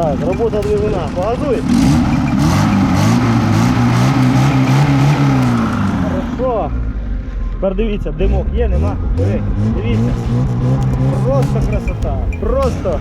Так, робота двигуна. Погазуй. Хорошо. Тепер дивіться, димок є, нема. Дивіться. Просто красота. Просто.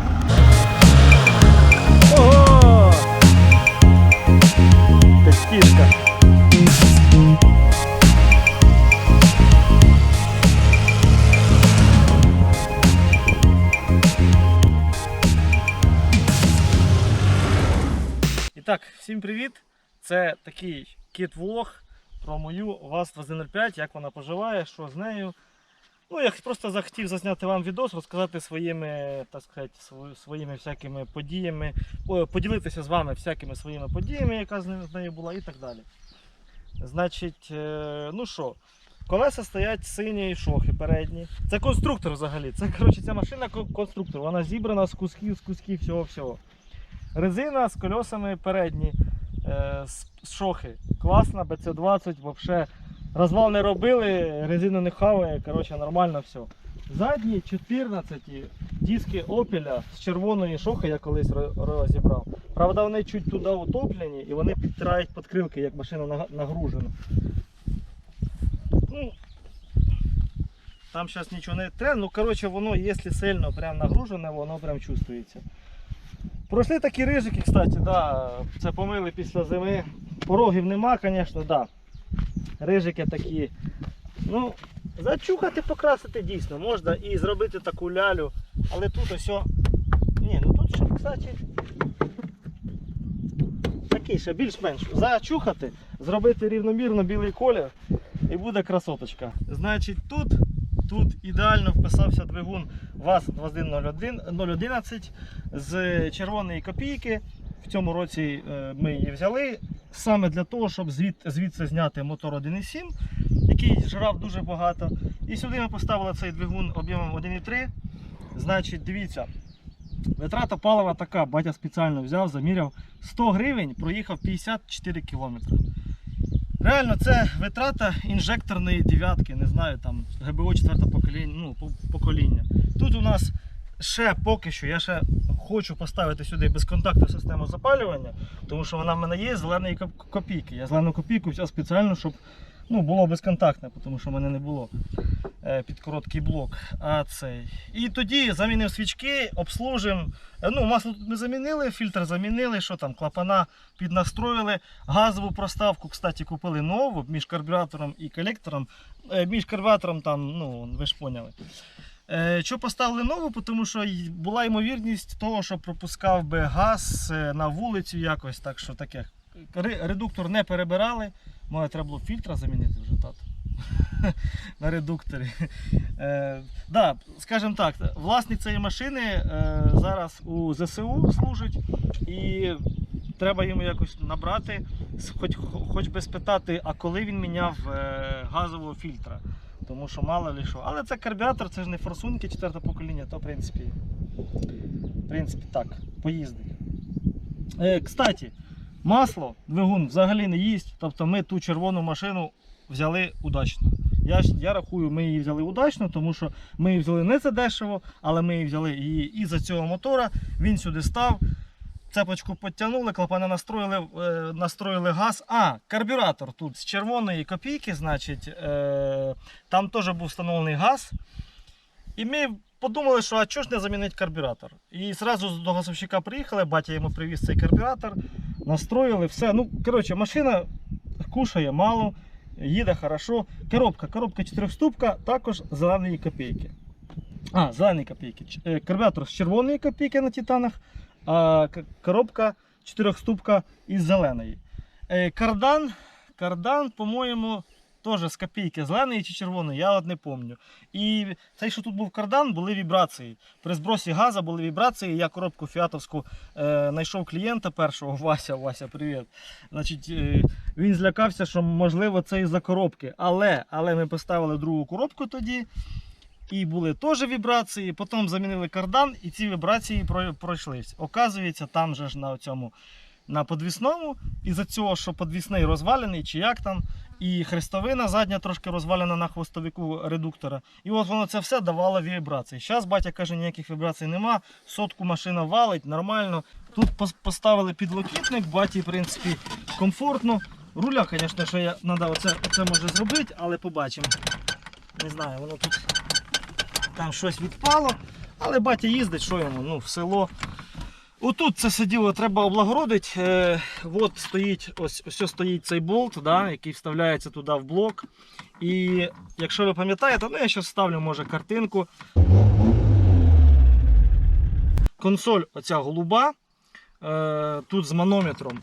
Всім привіт! Це такий кіт-влог про мою ВАЗ-205, як вона поживає, що з нею. Ну, я просто захотів засняти вам відос, розказати своїми, так сказати, своїми всякими подіями, поділитися з вами всякими своїми подіями, яка з нею- була, і так далі. Значить, е, ну що, колеса стоять сині шохи передні. Це конструктор взагалі. Це коротше, ця машина конструктор. Вона зібрана з кусків, з кусків всього-всього. Резина з колесами передні, е, з шохи. Класна, BC20, взагалі. Розвал не робили, резину не хаває, коротше, нормально все. Задні 14 диски опеля з червоної шохи я колись розібрав. Правда, вони чуть туди утоплені і вони підтирають підкрилки, як машина нагружена. Ну, там зараз нічого не треба, ну коротше воно, якщо сильно прям нагружене, воно прям чувствується. Пройшли такі рижики, кстати, да, це помили після зими. Порогів нема, звісно, да. Рижики такі. Ну, зачухати, покрасити дійсно можна і зробити таку лялю. Але тут ось. Ні, ну тут ще, кстати. Такий ще більш-менш. Зачухати, зробити рівномірно білий колір і буде красоточка. Значить, тут, тут ідеально вписався двигун ВАЗ-21011 з червоної копійки. В цьому році е, ми її взяли саме для того, щоб звід, звідси зняти мотор 1.7, який жрав дуже багато. І сюди ми поставили цей двигун об'ємом 1.3. Значить, дивіться, витрата палива така, батя спеціально взяв, заміряв 100 гривень, проїхав 54 кілометри. Реально, це витрата інжекторної дев'ятки, не знаю, там ГБО 4 покоління, ну, покоління. Тут у нас ще поки що, я ще хочу поставити сюди безконтактну систему запалювання, тому що вона в мене є зеленої копійки. Я зелену копійку взяв спеціально, щоб ну, було безконтактне, тому що в мене не було під короткий блок. А цей. І тоді замінив свічки, обслужимо. Е, Ну, масло тут ми замінили, фільтр замінили, що там, клапана піднастроїли. Газову проставку, кстати, купили нову між карбюратором і колектором. Е, Між карбюратором там, ну, ви ж поняли. Е, Що поставили нову, тому що була ймовірність того, що пропускав би газ е, на вулицю якось, так що таке. Редуктор не перебирали. Може, треба було фільтра замінити вже тато. На редукторі. Е, да, скажімо так, власник цієї машини е, зараз у ЗСУ служить і треба йому якось набрати, хоч, хоч би спитати, а коли він міняв е, газового фільтра. Тому що мало ли що. Але це карбюратор, це ж не форсунки 4 покоління, то в принципі, в принципі так, поїздить. Е, кстати, масло двигун взагалі не їсть. Тобто ми ту червону машину взяли удачно. Я, я рахую, ми її взяли удачно, тому що ми її взяли не за дешево, але ми її взяли її і за цього мотора. Він сюди став. Цепочку підтягнули, клапана настроїли, е, настроїли газ. А, карбюратор тут з червоної копійки, значить, е, там теж був встановлений газ. І ми подумали, що а чого ж не замінити карбюратор. І одразу до газовщика приїхали, батя йому привіз цей карбюратор, настроїли, все. Ну, коротше, машина кушає мало, їде хорошо. Коробка, коробка 4-ступка, також зеленої копійки. А, зелені копійки. Е, Карбюратор з червоної копійки на титанах, а коробка 4-ступка із зеленої. Е, Кардан, кардан, по-моєму, теж з копійки зеленої чи червоної, я от не пам'ятаю. І цей, що тут був кардан, були вібрації. При збросі газу були вібрації. Я коробку фіатовську е, знайшов клієнта першого, Вася, Вася, привіт. Значить, е, він злякався, що можливо це із-за коробки. Але, але ми поставили другу коробку тоді. і були теж вібрації. Потім замінили кардан, і ці вібрації про- пройшлись. Оказується, там же ж на цьому на подвісному, із-за цього, що подвісний розвалений, чи як там, і хрестовина задня трошки розвалена на хвостовику редуктора. І от воно це все давало вібрації. Зараз батя каже, ніяких вібрацій нема, сотку машина валить, нормально. Тут поставили підлокітник, баті, в принципі, комфортно. Руля, звісно, що я треба оце, оце може зробити, але побачимо. Не знаю, воно тут там щось відпало. Але батя їздить, що йому, ну, в село. Отут це все діло треба облагородити. Е, от стоїть, ось, ось стоїть цей болт, да, який вставляється туди в блок. І якщо ви пам'ятаєте, ну я ще ставлю може картинку. Консоль оця голуба. Е, тут з манометром.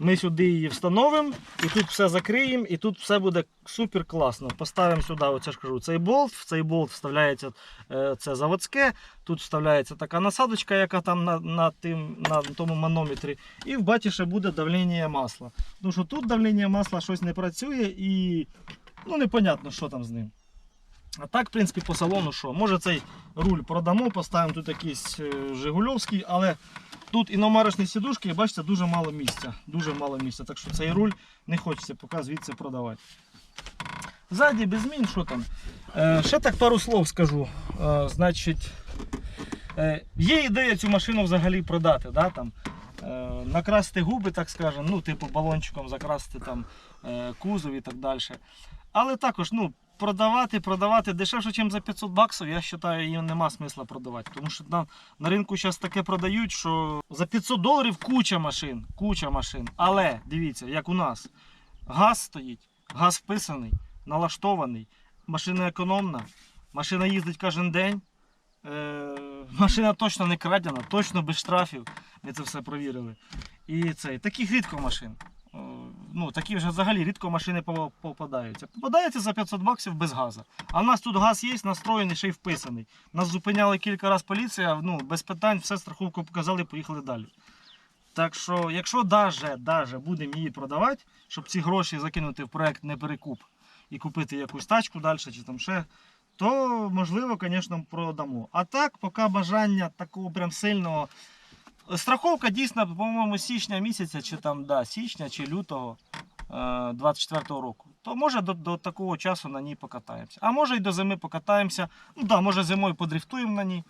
Ми сюди її встановимо і тут все закриємо, і тут все буде супер класно. Поставимо сюди, оце ж кажу, цей болт. В цей болт вставляється е, це заводське, тут вставляється така насадочка, яка там на, на, тим, на тому манометрі. І в баті ще буде давлення масла. Тому що тут давлення масла щось не працює і ну, непонятно, що там з ним. А так, в принципі, по салону що? Може цей руль продамо, поставимо тут якийсь е, Жигульовський, але тут іномарочні сідушки, і бачите, дуже мало місця. Дуже мало місця. Так що цей руль не хочеться поки звідси продавати. Ззаді без змін, що там? Е, ще так пару слов скажу. Е, значить, е, є ідея цю машину взагалі продати. Да, там, е, накрасити губи, так скажемо, ну, типу балончиком закрасити там е, кузов і так далі. Але також, ну, продавати, продавати дешевше, ніж за 500 баксів, я вважаю, її нема смисла продавати. Тому що на, на ринку зараз таке продають, що за 500 доларів куча машин, куча машин. Але дивіться, як у нас, газ стоїть, газ вписаний, налаштований, машина економна, машина їздить кожен день. Е, машина точно не крадена, точно без штрафів. Ми це все провірили. І цей, таких рідко машин. Ну, такі вже взагалі рідко машини попадаються. Попадаються за 500 баксів без газу. А в нас тут газ є, настроєний, ще й вписаний. Нас зупиняли кілька разів поліція, ну, без питань, все страховку показали, поїхали далі. Так що, якщо даже, даже будемо її продавати, щоб ці гроші закинути в проект не перекуп і купити якусь тачку далі чи там ще, то можливо, звісно, продамо. А так, поки бажання такого прям сильного. Страховка дійсно, по-моєму, січня місяця, чи там, да, січня чи лютого е, 24-го року. То може до, до такого часу на ній покатаємося. А може і до зими покатаємося. Ну да, може зимою подрифтуємо на ній.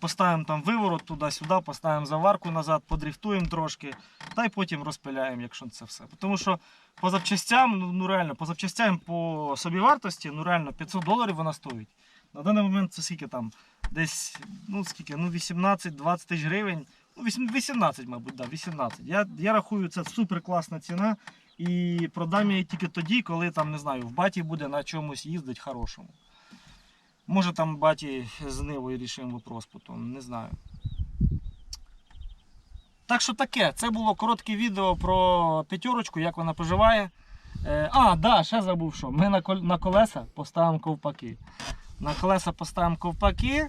Поставимо там виворот туди-сюди, поставимо заварку назад, подрифтуємо трошки, та й потім розпиляємо, якщо це все. Тому що по запчастям, ну, ну реально, по запчастям по собівартості, ну реально 500 доларів вона стоїть. На даний момент це скільки там? Десь, ну скільки, ну 18-20 тисяч гривень. Ну, 18, мабуть, да, 18. Я, я рахую, це супер класна ціна. І продам її тільки тоді, коли там, не знаю, в баті буде на чомусь їздить хорошому. Може там баті з Нивою рішимо вопрос потім, не знаю. Так що таке, це було коротке відео про п'ятерочку, як вона поживає. Е, а, да, ще забув що. Ми на колеса поставимо ковпаки. На колеса поставимо ковпаки,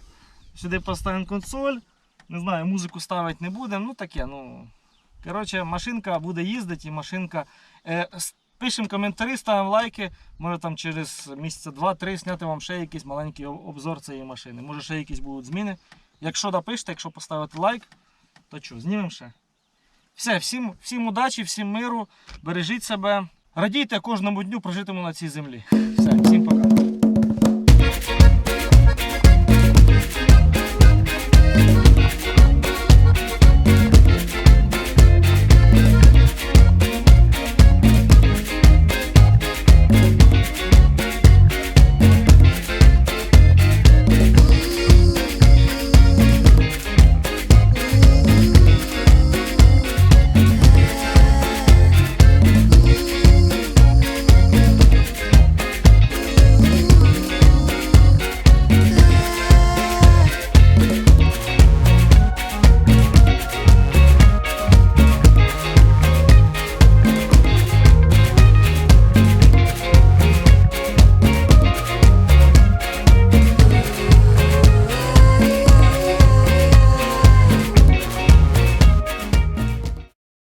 сюди поставимо консоль. Не знаю, музику ставити не будемо. Ну таке, ну. Коротше, машинка буде їздити і машинка. Е, пишемо коментарі, ставимо лайки. Може там через місяця два-три зняти вам ще якийсь маленький обзор цієї машини. Може ще якісь будуть зміни. Якщо напишете, якщо поставите лайк, то що, знімемо ще. Все, всім, всім удачі, всім миру, бережіть себе. Радійте кожному дню прожитому на цій землі.